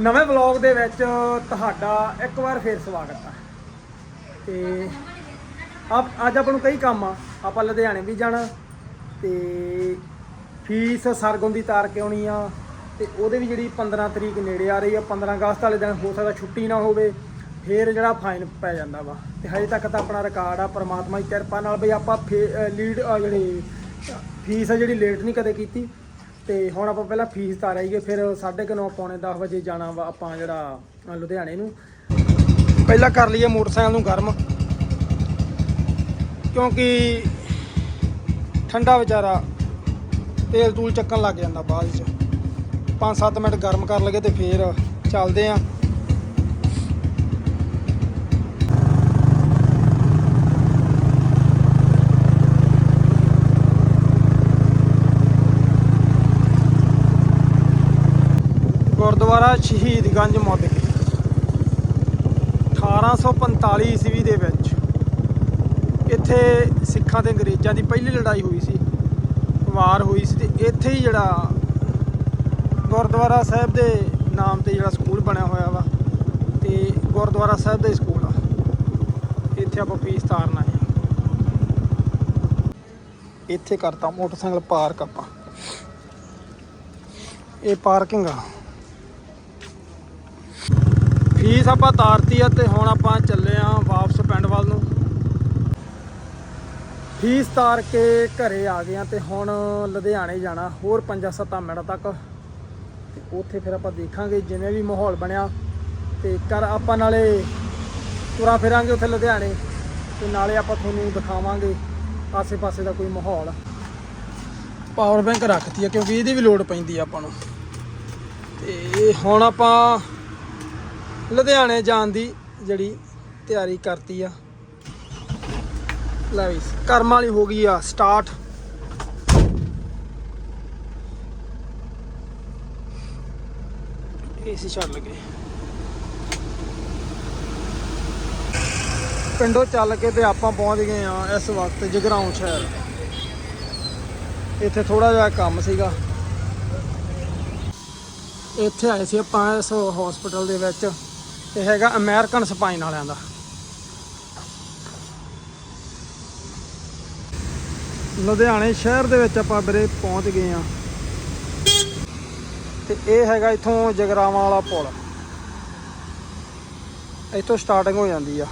ਨਵੇਂ ਵਲੌਗ ਦੇ ਵਿੱਚ ਤੁਹਾਡਾ ਇੱਕ ਵਾਰ ਫੇਰ ਸਵਾਗਤ ਆ। ਤੇ ਆਪ ਅੱਜ ਆਪਾਂ ਨੂੰ ਕਈ ਕੰਮ ਆ। ਆਪਾਂ ਲੁਧਿਆਣੇ ਵੀ ਜਾਣਾ ਤੇ ਫੀਸ ਸਰਗੁਣ ਦੀ ਤਾਰ ਕੇ ਆਉਣੀ ਆ? ਤੇ ਉਹਦੇ ਵੀ ਜਿਹੜੀ 15 ਤਰੀਕ ਨੇੜੇ ਆ ਰਹੀ ਆ 15 ਅਗਸਤ ਵਾਲੇ ਦਿਨ ਹੋ ਸਕਦਾ ਛੁੱਟੀ ਨਾ ਹੋਵੇ, ਫੇਰ ਜਿਹੜਾ ਫਾਈਨ ਪੈ ਜਾਂਦਾ ਵਾ। ਤੇ ਹਜੇ ਤੱਕ ਤਾਂ ਆਪਣਾ ਰਿਕਾਰਡ ਆ, ਪ੍ਰਮਾਤਮਾ ਦੀ ਕਿਰਪਾ ਨਾਲ ਬਈ ਆਪਾਂ ਲੀਡ ਜਿਹੜੀ ਫੀਸ ਆ ਜਿਹੜੀ ਲੇਟ ਨਹੀਂ ਕਦੇ ਕੀਤੀ ਤੇ ਹੁਣ ਆਪਾਂ ਪਹਿਲਾਂ ਫੀਸ ਤਾਰਾਈਏ ਫਿਰ 9:30 ਪੌਣੇ 10 ਵਜੇ ਜਾਣਾ ਵਾ ਆਪਾਂ ਜਿਹੜਾ ਲੁਧਿਆਣੇ ਨੂੰ। ਪਹਿਲਾਂ ਕਰ ਲਈਏ ਮੋਟਰਸਾਈਕਲ ਨੂੰ ਗਰਮ। ਕਿਉਂਕਿ ਠੰਡਾ ਵਿਚਾਰਾ ਤੇਲ ਤੂਲ ਚੱਕਣ ਲੱਗ ਜਾਂਦਾ ਬਾਅਦ ਚ। 5-7 ਮਿੰਟ ਗਰਮ ਕਰ ਲਗੇ ਤੇ ਫੇਰ ਚੱਲਦੇ ਆਂ। ਗੁਰਦੁਆਰਾ ਸ਼ਹੀਦਗੰਜ ਮੋਦਕੀ 1845 ਈਸਵੀ ਦੇ ਵਿੱਚ ਇੱਥੇ ਸਿੱਖਾਂ ਤੇ ਅੰਗਰੇਜ਼ਾਂ ਦੀ ਪਹਿਲੀ ਲੜਾਈ ਹੋਈ ਸੀ। ਵਾਰ ਹੋਈ ਸੀ ਤੇ ਇੱਥੇ ਹੀ ਜਿਹੜਾ ਗੁਰਦੁਆਰਾ ਸਾਹਿਬ ਦੇ ਨਾਮ ਤੇ ਜਿਹੜਾ ਸਕੂਲ ਬਣਿਆ ਹੋਇਆ ਵਾ, ਤੇ ਗੁਰਦੁਆਰਾ ਸਾਹਿਬ ਦਾ ਹੀ ਸਕੂਲ ਆ। ਇੱਥੇ ਆਪਾਂ ਫੀਸ ਤਾਰਨਾ ਹੈ। ਇੱਥੇ ਕਰਤਾ ਮੋਟਰਸਾਈਕਲ ਪਾਰਕ ਆਪਾਂ। ਇਹ ਪਾਰਕਿੰਗ ਆ। ਫੀਸ ਆਪਾਂ ਤਾਰਤੀ ਆ ਤੇ ਹੁਣ ਆਪਾਂ ਚੱਲੇ ਆ ਵਾਪਸ ਪਿੰਡ ਵੱਲ ਨੂੰ। ਫੀਸ ਤਾਰ ਕੇ ਘਰੇ ਆ ਗਏ ਆ ਤੇ ਹੁਣ ਲੁਧਿਆਣੇ ਜਾਣਾ, ਹੋਰ 5-7 ਮਿੰਟ ਤੱਕ। ਤੇ ਉੱਥੇ ਫਿਰ ਆਪਾਂ ਦੇਖਾਂਗੇ ਜਿਵੇਂ ਵੀ ਮਾਹੌਲ ਬਣਿਆ ਤੇ ਕਰ ਆਪਾਂ ਨਾਲੇ ਤੁਰਾ ਫਿਰਾਂਗੇ ਉੱਥੇ ਲੁਧਿਆਣੇ ਤੇ ਨਾਲੇ ਆਪਾਂ ਤੁਹਾਨੂੰ ਦਿਖਾਵਾਂਗੇ ਆਸੇ-ਪਾਸੇ ਦਾ ਕੋਈ ਮਾਹੌਲ। ਪਾਵਰ ਬੈਂਕ ਰੱਖਤੀ ਆ ਕਿਉਂਕਿ ਇਹਦੀ ਵੀ ਲੋਡ ਪੈਂਦੀ ਆ ਆਪਾਂ ਨੂੰ। ਤੇ ਹੁਣ ਆਪਾਂ ਲੁਧਿਆਣੇ ਜਾਣ ਦੀ ਜਿਹੜੀ ਤਿਆਰੀ ਕਰਤੀ ਆ। ਲੈ ਵੀ, ਕਰਮ ਵਾਲੀ ਹੋ ਗਈ ਆ ਸਟਾਰਟ ਏਸੀ ਛੱਡ ਲਗੇ। ਪਿੰਡੋਂ ਚੱਲ ਕੇ ਤੇ ਆਪਾਂ ਪਹੁੰਚ ਗਏ ਆ ਇਸ ਵਕਤ ਜਗਰਾਉਂ ਸ਼ਹਿਰ। ਇੱਥੇ ਥੋੜਾ ਜਿਹਾ ਕੰਮ ਸੀਗਾ। ਇੱਥੇ ਆਏ ਸੀ ਆਪਾਂ ਇਸ ਹਸਪੀਟਲ ਦੇ ਵਿੱਚ। ਇਹ ਹੈਗਾ ਅਮਰੀਕਨ ਸਪਾਈਨ ਵਾਲਿਆਂ ਦਾ। ਲੁਧਿਆਣੇ ਸ਼ਹਿਰ ਦੇ ਵਿੱਚ ਆਪਾਂ ਵੀਰੇ ਪਹੁੰਚ ਗਏ ਆ ਤੇ ਇਹ ਹੈਗਾ ਇਥੋਂ ਜਗਰਾਵਾਂ ਵਾਲਾ ਪੁਲ। ਇੱਥੋਂ ਸਟਾਰਟਿੰਗ ਹੋ ਜਾਂਦੀ ਆ।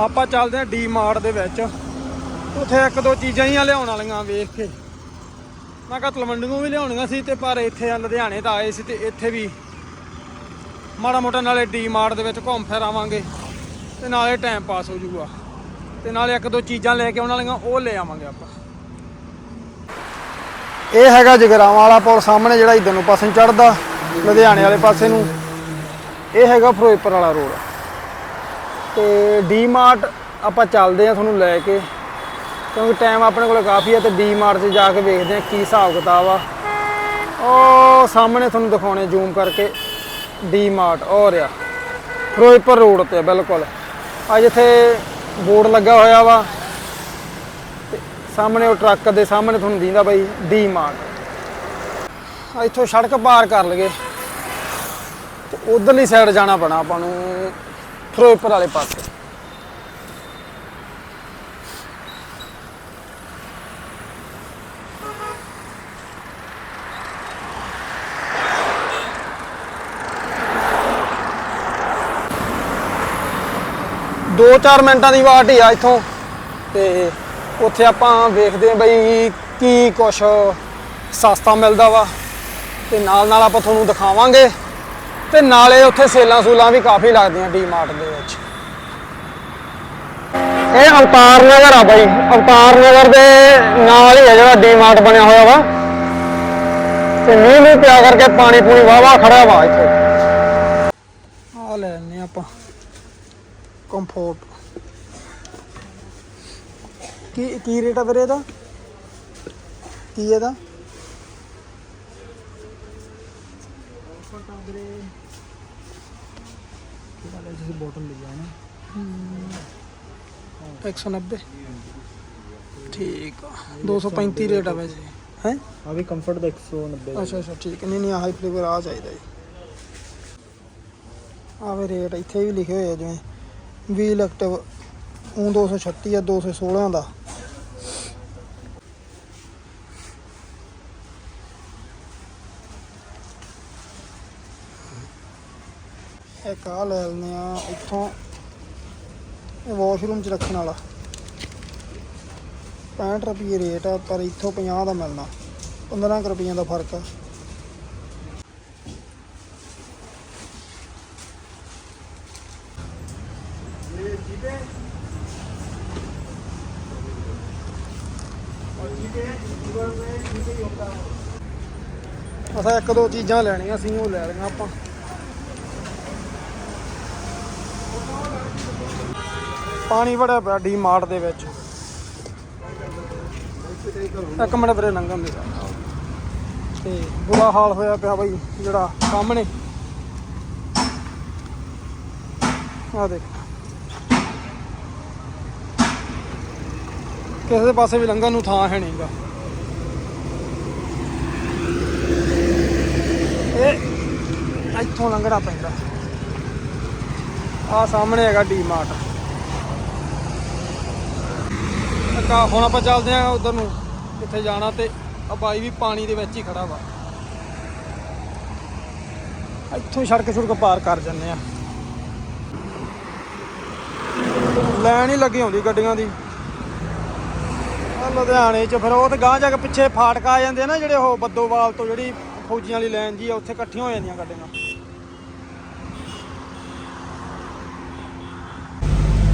ਆਪਾਂ ਚੱਲਦੇ ਆ ਡੀ ਮਾਰਟ ਦੇ ਵਿੱਚ। ਉੱਥੇ ਇੱਕ ਦੋ ਚੀਜ਼ਾਂ ਹੀ ਲਿਆਉਣ ਵਾਲੀਆਂ ਵੇਖ ਕੇ। ਮੈਂ ਕਿਹਾ ਤਲਵੰਡੀਆਂ ਵੀ ਲਿਆਉਣੀਆਂ ਸੀ ਤੇ ਪਰ ਇੱਥੇ ਆ ਲੁਧਿਆਣੇ ਤਾਂ ਆਏ ਸੀ ਤੇ ਇੱਥੇ ਵੀ ਮਾੜਾ ਮੋਟਾ ਨਾਲੇ ਡੀ ਮਾਰਟ ਦੇ ਵਿੱਚ ਘੁੰਮ ਫਿਰ ਆਵਾਂਗੇ ਤੇ ਨਾਲੇ ਟਾਈਮ ਪਾਸ ਹੋ ਜਾਊਗਾ। ਤੇ ਨਾਲੇ ਇੱਕ ਦੋ ਚੀਜ਼ਾਂ ਲੈ ਕੇ ਆਉਣ ਵਾਲੀਆਂ ਉਹ ਲੈ ਆਵਾਂਗੇ ਆਪਾਂ। ਇਹ ਹੈਗਾ ਜਗਰਾਵਾਂ ਵਾਲਾ ਪੁਲ ਸਾਹਮਣੇ ਜਿਹੜਾ ਇਧਰ ਨੂੰ ਪਾਸੇ ਚੜਦਾ ਲੁਧਿਆਣੇ ਵਾਲੇ ਪਾਸੇ ਨੂੰ। ਇਹ ਹੈਗਾ ਫਿਰੋਜ਼ਪੁਰ ਵਾਲਾ ਰੋਡ। ਤੇ ਡੀ ਮਾਰਟ ਆਪਾਂ ਚੱਲਦੇ ਆ ਤੁਹਾਨੂੰ ਲੈ ਕੇ, ਕਿਉਂਕਿ ਟਾਈਮ ਆਪਣੇ ਕੋਲ ਕਾਫੀ ਹੈ ਤੇ ਡੀ ਮਾਰਟ 'ਚ ਜਾ ਕੇ ਵੇਖਦੇ ਆ ਕੀ ਹਿਸਾਬ ਕਿਤਾਬ ਆ। ਉਹ ਸਾਹਮਣੇ ਤੁਹਾਨੂੰ ਦਿਖਾਉਣੇ ਜ਼ੂਮ ਕਰਕੇ। ਡੀ ਮਾਰਟ ਉਹ ਰਿਹਾ ਫਿਰੋਜ਼ਪੁਰ ਰੋਡ ਤੇ ਆ, ਬਿਲਕੁਲ। ਆ ਜਿੱਥੇ ਬੋਰਡ ਲੱਗਾ ਹੋਇਆ ਵਾ। ਸਾਹਮਣੇ ਉਹ ਟਰੱਕ ਦੇ ਸਾਹਮਣੇ ਤੁਹਾਨੂੰ ਦਿੰਦਾ ਬਾਈ ਡੀ ਮਾਰਟ ਆ ਇੱਥੋਂ ਸੜਕ ਪਾਰ ਕਰ ਲਗੇ ਤੇ ਉਧਰਲੀ ਸਾਈਡ ਜਾਣਾ ਪੈਣਾ ਆਪਾਂ ਨੂੰ ਫਿਰੋਜ਼ਪੁਰ ਵਾਲੇ ਪਾਸੇ। ਦੋ ਚਾਰ ਮਿੰਟਾਂ ਦੀ ਵਾਟ ਹੀ ਆ ਇੱਥੋਂ। ਤੇ ਉੱਥੇ ਆਪਾਂ ਵੇਖਦੇ ਆਂ ਬਈ ਕੀ ਕੁਛ ਸਸਤਾ ਮਿਲਦਾ ਵਾ। ਤੇ ਨਾਲ ਨਾਲ ਆਪਾਂ ਤੁਹਾਨੂੰ ਦਿਖਾਵਾਂਗੇ। ਤੇ ਨਾਲੇ ਉੱਥੇ ਸੇਲਾਂ ਸੂਲਾਂ ਵੀ ਕਾਫੀ ਲੱਗਦੀਆਂ ਡੀਮਾਰਟ ਦੇ ਵਿੱਚ। ਇਹ ਅਵਤਾਰ ਨਗਰ ਆ ਬਾਈ। ਅਵਤਾਰ ਨਗਰ ਦੇ ਨਾਲ ਹੀ ਹੈ ਜਿਹੜਾ ਡੀਮਾਰਟ ਬਣਿਆ ਹੋਇਆ ਵਾ। ਤੇ ਮੀਂਹ ਨੂੰ ਪਿਆ ਕਰਕੇ ਪਾਣੀ ਪੂਣੀ ਵਾਵਾ ਖੜਾ ਵਾ ਇੱਥੇ। ਕੰਫੋਰਟ ਕੀ ਕੀ ਰੇਟ ਆ ਵੀਰੇ ਇਹਦਾ ਕੀ ਇਹਦਾ ਤੁਸੀਂ ਬੋਟਲ ਲੈ ਜਾਣਾ 190 ਠੀਕ ਆ 235 ਰੇਟ ਆ ਵੈਸੇ ਹੈ अभी कंफर्ट का 190 ਅੱਛਾ ਅੱਛਾ ਠੀਕ ਹੈ ਨਹੀਂ ਨਹੀਂ ਹਾਈ ਫਲੇਵਰ ਆ ਚਾਹੀਦਾ ਜੀ ਆਵੇ ਰੇਟ ਇੱਥੇ ਵੀ ਲਿਖੇ ਹੋਏ ਆ ਜਿਵੇਂ ਵੀਲ ਐਕਟਿਵ ਉਹ 236 ਆ 216 ਦਾ। ਇੱਕ ਆ ਲੈ ਲੈਂਦੇ ਆ, ਇੱਥੋਂ ਇਹ ਵਾਸ਼ਰੂਮ 'ਚ ਰੱਖਣ ਵਾਲਾ। 65 ਰੁਪਏ ਰੇਟ ਆ, ਪਰ ਇੱਥੋਂ 50 ਦਾ ਮਿਲਣਾ। 15 ਕੁ ਰੁਪਈਆਂ ਦਾ ਫ਼ਰਕ ਆ। ਅਸਾਂ ਇੱਕ ਦੋ ਚੀਜ਼ਾਂ ਲੈਣੀਆਂ ਸੀ, ਉਹ ਲੈ ਲਈਆਂ ਆਪਾਂ। ਪਾਣੀ ਬੜਾ ਪਿਆ ਡੀ ਮਾਰਟ ਦੇ ਵਿੱਚ। ਇੱਕ ਮਿੰਟ ਵੀਰੇ ਲੰਘਣ ਦੇ। ਤੇ ਬੁਰਾ ਹਾਲ ਹੋਇਆ ਪਿਆ ਬਾਈ, ਜਿਹੜਾ ਸਾਹਮਣੇ। ਆ ਦੇਖ। ਕਿਸੇ ਪਾਸੇ ਵੀ ਲੰਘਣ ਨੂੰ ਥਾਂ ਹੈ ਨਹੀਂਗਾ। ਇਹ ਇੱਥੋਂ ਲੰਘਣਾ ਪੈਂਦਾ। ਆ ਸਾਹਮਣੇ ਹੈਗਾ ਡੀ ਮਾਰਟ। ਕਾ ਹੁਣ ਆਪਾਂ ਚੱਲਦੇ ਆਂ ਉਧਰ ਨੂੰ ਕਿੱਥੇ ਜਾਣਾ ਤੇ ਆ ਬਾਈ ਵੀ ਪਾਣੀ ਦੇ ਵਿੱਚ ਹੀ ਖੜਾ ਵਾ। ਇੱਥੋਂ ਸੜਕ ਸੜਕ ਪਾਰ ਕਰ ਜੰਨੇ ਆ ਲੈਣ ਹੀ ਲੱਗੀ ਆਉਂਦੀ ਗੱਡੀਆਂ ਦੀ। ਲੁਧਿਆਣੇ ਚ ਫਿਰ ਉਹ ਤੇ ਗਾਂ ਜਾ ਕੇ ਪਿੱਛੇ ਫਾਟਕ ਆ ਜਾਂਦੇ ਆ ਨਾ ਜਿਹੜੇ ਉਹ ਬੱਦੋਵਾਲ ਤੋਂ ਜਿਹੜੀ ਫੌਜੀਆਂ ਵਾਲੀ ਲਾਈਨ ਜੀ ਆ, ਉੱਥੇ ਇਕੱਠੀਆਂ ਹੋ ਜਾਂਦੀਆਂ ਗੱਡੀਆਂ।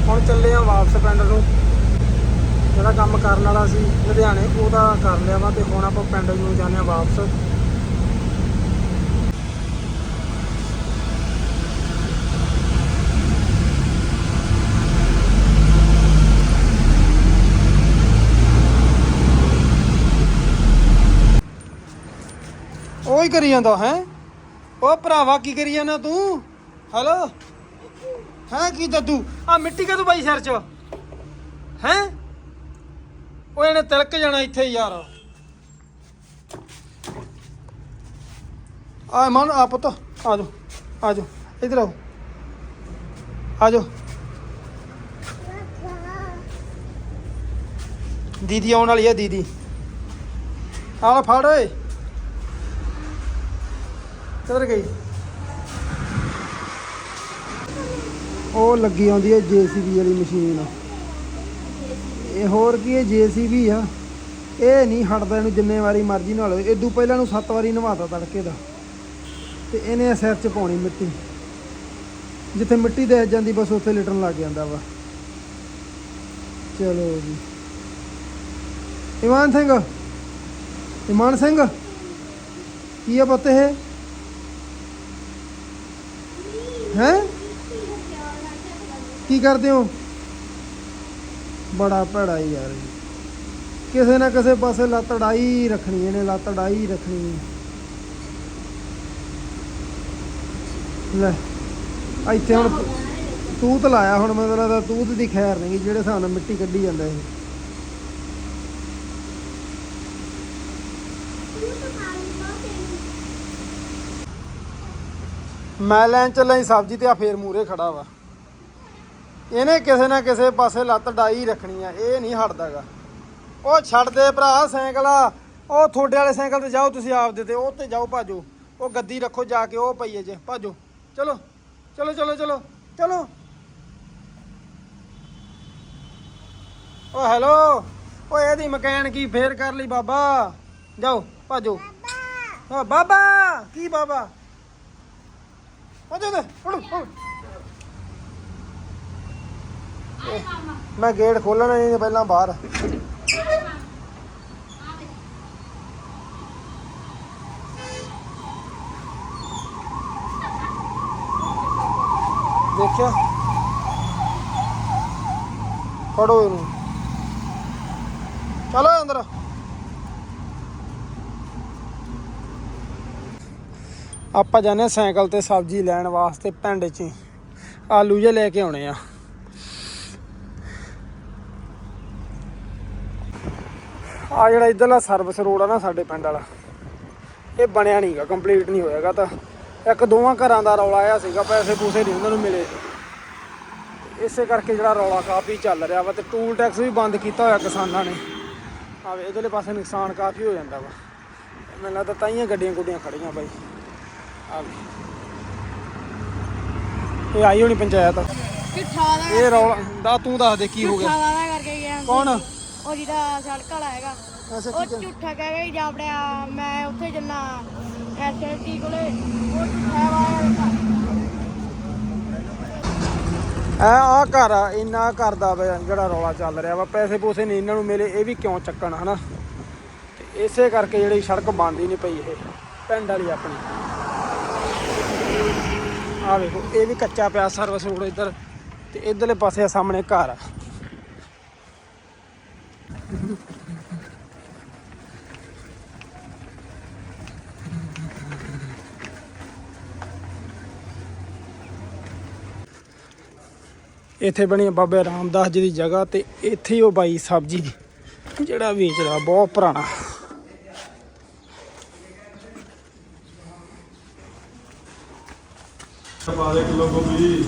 ਹੁਣ ਚੱਲੇ ਆ ਵਾਪਸ ਪਿੰਡ ਨੂੰ। ਜਿਹੜਾ ਕੰਮ ਕਰਨ ਵਾਲਾ ਸੀ ਲੁਧਿਆਣੇ, ਉਹਦਾ ਕਰ ਲਿਆ ਵਾ ਤੇ ਹੁਣ ਆਪਾਂ ਪਿੰਡ ਨੂੰ ਜਾਂਦੇ ਆ ਵਾਪਸ। ਹੀ ਕਰੀ ਜਾਂਦਾ ਹੈ। ਉਹ ਭਰਾਵਾ ਕੀ ਕਰੀ ਜਾਂਦਾ ਤੂੰ? ਹੈਲੋ ਹੈ ਕੀ ਦੱਦੂ? ਆ ਮਿੱਟੀ ਕਾ ਤੂੰ ਬਾਈ ਸਿਰ ਚ? ਹੈ? ਉਹ ਇਹਨੇ ਤਿਲਕ ਜਾਣਾ ਇੱਥੇ ਯਾਰ। ਆ ਮਨ, ਆ ਪੁੱਤ, ਆ ਜਾ ਆ ਜਾ ਇਧਰ ਆਓ। ਆ ਜਾ ਦੀਦੀ ਆਉਣ ਵਾਲੀ ਆ ਦੀਦੀ। ਆ ਲੈ ਫੜ ਓਏ। ਕਿੱਧਰ ਗਈ? ਉਹ ਲੱਗੀ ਆਉਂਦੀ ਹੈ ਜੀਸੀਬੀ ਵਾਲੀ ਮਸ਼ੀਨ। ਇਹ ਹੋਰ ਕੀ ਹੈ, ਜੀਸੀਬੀ ਆ। ਇਹ ਨਹੀਂ ਹਟਦਾ ਇਹਨੂੰ ਜਿੰਨੇ ਵਾਰੀ ਮਰਜ਼ੀ ਨਾਲ ਇਦੋਂ ਪਹਿਲਾਂ ਨੂੰ ਸੱਤ ਵਾਰੀ ਨਵਾਤਾ ਤੜਕੇ ਦਾ। ਤੇ ਇਹਨੇ ਸਿਰ 'ਚ ਪਾਉਣੀ ਮਿੱਟੀ। ਜਿੱਥੇ ਮਿੱਟੀ ਦੇ ਜਾਂਦੀ, ਬਸ ਉੱਥੇ ਲਿਟਣ ਲੱਗ ਜਾਂਦਾ ਵਾ। ਚਲੋ ਜੀ। ਇਮਾਨ ਸਿੰਘ? ਇਮਾਨ ਸਿੰਘ? ਕੀ ਆ ਪੁੱਤ ਇਹ? ਹੈ? ਕੀ ਕਰਦੇ ਹੋ? ਬੜਾ ਭੜਾ ਹੀ ਯਾਰ। ਕਿਸੇ ਨਾ ਕਿਸੇ ਪਾਸੇ ਲੱਤ ਅੜਾਈ ਰੱਖਣੀ, ਇਹਨੇ ਲੱਤ ਅੜਾਈ ਰੱਖਣੀ। ਲੈ, ਇੱਥੇ ਹੁਣ ਤੂਤ ਲਾਇਆ ਹੁਣ ਮਤਲਬ ਲੱਗਦਾ ਤੂਤ ਦੀ ਖੈਰ ਨਹੀਂ, ਜਿਹੜੇ ਸਾਨੂੰ ਮਿੱਟੀ ਕੱਢੀ ਜਾਂਦਾ ਇਹ। ਮੈਂ ਲੈਣ ਚੱਲਾਂ ਸਬਜ਼ੀ ਤੇ ਆ ਫੇਰ ਮੂਰੇ ਖੜਾ ਵਾ। ਇਹਨੇ ਕਿਸੇ ਨਾ ਕਿਸੇ ਪਾਸੇ ਲੱਤ ਡਾਈ ਰੱਖਣੀ ਆ ਇਹ ਨਹੀਂ ਹਟਦਾਗਾ। ਉਹ ਛੱਡ ਦੇ ਭਰਾ ਸਾਈਕਲ ਆ ਉਹ ਤੁਹਾਡੇ ਵਾਲੇ ਸਾਈਕਲ ਤੇ ਜਾਓ ਤੁਸੀਂ ਆਪਦੇ ਤੇ ਉਹ ਤੇ ਜਾਓ ਭਾਜੋ। ਉਹ ਗੱਦੀ ਰੱਖੋ ਜਾ ਕੇ ਉਹ ਪਈਏ ਜੇ ਭਾਜੋ। ਚਲੋ ਚਲੋ ਚਲੋ ਚਲੋ ਚਲੋ। ਓ ਹੈਲੋ ਓ ਇਹਦੀ ਮਕੈਨ ਕੀ ਫੇਰ ਕਰ ਲਈ ਬਾਬਾ। ਜਾਓ ਭਾਜੋ। ਓ ਬਾਬਾ ਕੀ ਬਾਬਾ? ਦੇ ਮੈਂ ਗੇਟ ਖੋਲਣਾ ਨਹੀਂ ਪਹਿਲਾਂ ਬਾਹਰ। ਦੇਖਿਆ? ਫੜੋ ਇਹਨੂੰ। ਚਲੋ ਅੰਦਰ। ਆਪਾਂ ਜਾਂਦੇ ਹਾਂ ਸਾਈਕਲ ਤੇ ਸਬਜ਼ੀ ਲੈਣ ਵਾਸਤੇ ਪਿੰਡ 'ਚ ਆਲੂ ਜੇ ਲੈ ਕੇ ਆਉਣੇ ਆ। ਆ ਜਿਹੜਾ ਇਧਰਲਾ ਸਰਵਿਸ ਰੋਡ ਆ ਨਾ ਸਾਡੇ ਪਿੰਡ ਵਾਲਾ, ਇਹ ਬਣਿਆ ਨਹੀਂਗਾ ਕੰਪਲੀਟ ਨਹੀਂ ਹੋਇਆਗਾ ਤਾਂ। ਇੱਕ ਦੋਵਾਂ ਘਰਾਂ ਦਾ ਰੌਲਾ ਆਇਆ ਸੀਗਾ, ਪੈਸੇ ਪੂਸੇ ਨਹੀਂ ਉਹਨਾਂ ਨੂੰ ਮਿਲੇ। ਇਸੇ ਕਰਕੇ ਜਿਹੜਾ ਰੌਲਾ ਕਾਫੀ ਚੱਲ ਰਿਹਾ ਵਾ ਤੇ ਟੂਲ ਟੈਕਸ ਵੀ ਬੰਦ ਕੀਤਾ ਹੋਇਆ ਕਿਸਾਨਾਂ ਨੇ। ਆਵੇ ਇਧਰਲੇ ਪਾਸੇ ਨੁਕਸਾਨ ਕਾਫੀ ਹੋ ਜਾਂਦਾ ਵਾ। ਮੈਨੂੰ ਲੱਗਦਾ ਤਾਈਆਂ ਗੱਡੀਆਂ ਗੁੱਡੀਆਂ ਖੜੀਆਂ ਬਾਈ। ਇਹ ਆਈ ਹੋਣੀ ਪੰਚਾਇਤ। ਝੂਠਾ ਦਾ ਇਹ ਰੌਲਾ ਦਾ ਤੂੰ ਦੱਸ ਦੇ ਕੀ ਹੋ ਗਿਆ। ਕਰਕੇ। ਕੌਣ? ਉਹ ਜਿਹੜਾ ਸੜਕ ਵਾਲਾ ਹੈਗਾ। ਉਹ ਝੂਠਾ ਕਹਿ ਗਿਆ ਜੀ ਆਪਣਿਆ ਮੈਂ ਉੱਥੇ ਜੰਨਾ। ਐਸਐਸਟੀ ਕੋਲੇ। ਉਹ ਝੂਠਾ ਐ ਆ ਘਰ ਆ ਇੰਨਾ ਘਰ ਦਾ ਵਾ ਜਿਹੜਾ ਰੌਲਾ ਚੱਲ ਰਿਹਾ ਵਾ ਪੈਸੇ ਪੂਸੇ ਨਹੀਂ ਇਹਨਾਂ ਨੂੰ ਮਿਲੇ ਇਹ ਵੀ ਕਿਉਂ ਚੱਕਣ ਹਨਾ? ਇਸੇ ਕਰਕੇ ਜਿਹੜੀ ਸੜਕ ਬੰਦ ਹੀ ਨਹੀਂ ਪਈ ਇਹ ਪਿੰਡ ਵਾਲੀ ਆਪਣੀ। ਆ ਵੇਖੋ, ਇਹ ਵੀ ਕੱਚਾ ਪਿਆ ਸਰਵਿਸ ਰੋਡ ਇੱਧਰ, ਤੇ ਇਧਰਲੇ ਪਾਸੇ ਆ ਸਾਹਮਣੇ ਘਰ। ਆ ਇੱਥੇ ਬਣੀ ਆ ਬਾਬੇ ਰਾਮਦਾਸ ਜੀ ਦੀ ਜਗ੍ਹਾ, ਤੇ ਇੱਥੇ ਉਹ ਬਾਈ ਸਬਜੀ, ਜਿਹੜਾ ਵੇਚਦਾ, ਬਹੁਤ ਪੁਰਾਣਾ। ਦੇ ਕਿਲੋ ਗੋਭੀ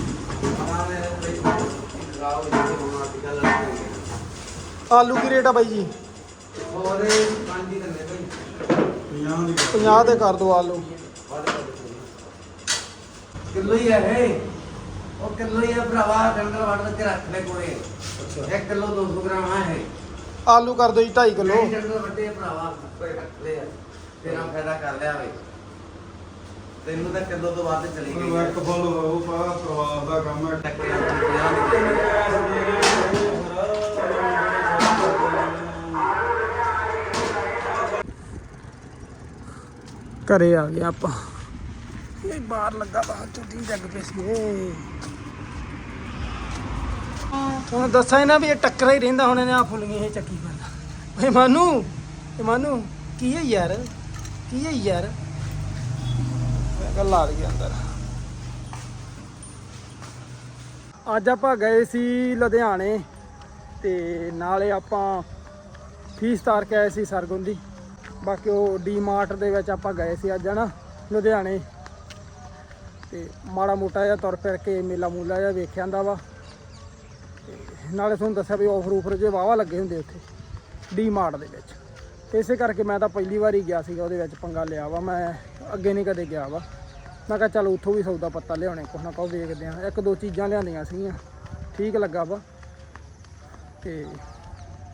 ਆਲੂ ਕੀ ਰੇਟ ਆ ਬਾਈ ਜੀ? 50 ਦੀ। 50 ਦੇ ਕਰ ਦਿਓ ਆਲੂ। ਕਿਲੋ ਹੀ ਹੈ ਇਹ। ਉਹ ਕਿਲੋ ਹੀ ਹੈ ਭਰਾਵਾ ਡੰਗਰ ਵੜ ਕੇ ਰੱਖ ਲੈ ਕੋਲੇ। ਅੱਛਾ। 1 ਕਿਲੋ 200 ਗ੍ਰਾਮ ਆ ਹੈ ਆਲੂ ਕਰ ਦਿਓ ਜੀ 2.5 ਕਿਲੋ। ਡੰਗਰ ਵੱਡੇ ਭਰਾਵਾ ਕੋਈ ਰੱਖ ਲੈ ਤੇਰਾ ਫਾਇਦਾ ਕਰ ਲਿਆ ਵੇ। ਤੈਨੂੰ ਤਾਂ ਕਿਲੋ ਤੋਂ ਵੱਧ ਚਲੀ ਗਈ ਉਹ ਇੱਕ ਫਲ ਉਹ ਪਾ ਪਰਿਵਾਰ ਦਾ ਕੰਮ ਹੈ। ਦੀ ਘਰੇ ਆ ਗਏ ਆਪਾਂ। ਇਹ ਬਾਹਰ ਲੱਗਾ ਬਾਹਰ ਚੁੱਟੀ ਜੱਗ ਪਈ ਸੀ ਏ ਤੁਹਾਨੂੰ ਦੱਸਾਂ ਹੀ ਨਾ ਵੀ ਇਹ ਟੱਕਰਾ ਹੀ ਰਹਿੰਦਾ ਹੁਣ ਇਹਨੇ ਆ ਫੁੱਲੀਆਂ ਇਹ ਚੱਕੀ ਫਿਰਦਾ ਓਏ ਮਾਨੂ ਇਹ ਮਾਨੂ ਕੀ ਹੈ ਯਾਰ? ਕੀ ਹੈ ਯਾਰ? ਮੈਂ ਕਿਹਾ ਲਾ ਗਿਆ ਅੰਦਰ। ਅੱਜ ਆਪਾਂ ਗਏ ਸੀ ਲੁਧਿਆਣੇ ਤੇ ਨਾਲੇ ਆਪਾਂ ਫੀਸ ਤਾਰ ਕੇ ਆਏ ਸੀ ਸਰਗੁੰਦੀ। ਬਾਕੀ ਉਹ ਡੀਮਾਰਟ ਦੇ ਵਿੱਚ ਆਪਾਂ ਗਏ ਸੀ ਅੱਜ, ਹਨਾ, ਲੁਧਿਆਣੇ। ਤੇ ਮਾੜਾ ਮੋਟਾ ਜਿਹਾ ਤੁਰ ਫਿਰ ਕੇ ਮੇਲਾ ਮੂਲਾ ਜਿਹਾ ਵੇਖਿਆ ਆਂਦਾ ਵਾ। ਤੇ ਨਾਲੇ ਤੁਹਾਨੂੰ ਦੱਸਿਆ ਵੀ ਆਫਰ ਉਫਰ ਜੇ ਵਾਵਾ ਲੱਗੇ ਹੁੰਦੇ ਉੱਥੇ, ਡੀਮਾਰਟ ਦੇ ਵਿੱਚ। ਇਸੇ ਕਰਕੇ ਮੈਂ ਤਾਂ ਪਹਿਲੀ ਵਾਰੀ ਗਿਆ ਸੀਗਾ, ਉਹਦੇ ਵਿੱਚ ਪੰਗਾ ਲਿਆ ਵਾ, ਮੈਂ ਅੱਗੇ ਨਹੀਂ ਕਦੇ ਗਿਆ ਵਾ। ਮੈਂ ਕਿਹਾ ਚੱਲ ਉੱਥੋਂ ਵੀ ਸੌਦਾ ਪੱਤਾ ਲਿਆਉਣੇ, ਕੁਛ ਨਾ ਕੁਛ ਵੇਖਦੇ ਆ। ਇੱਕ ਦੋ ਚੀਜ਼ਾਂ ਲਿਆਂਦੀਆਂ ਸੀਗੀਆਂ। ਠੀਕ ਲੱਗਾ ਵਾ। ਤੇ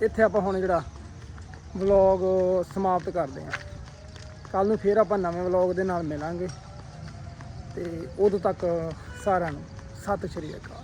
ਇੱਥੇ ਆਪਾਂ ਹੁਣ ਜਿਹੜਾ ਵਲੌਗ ਸਮਾਪਤ ਕਰਦੇ ਹਾਂ ਕੱਲ ਨੂੰ ਫੇਰ ਆਪਾਂ ਨਵੇਂ ਵਲੌਗ ਦੇ ਨਾਲ ਮਿਲਾਂਗੇ। ਤੇ ਉਦੋਂ ਤੱਕ ਸਾਰਿਆਂ ਨੂੰ ਸਤਿ ਸ਼੍ਰੀ ਅਕਾਲ।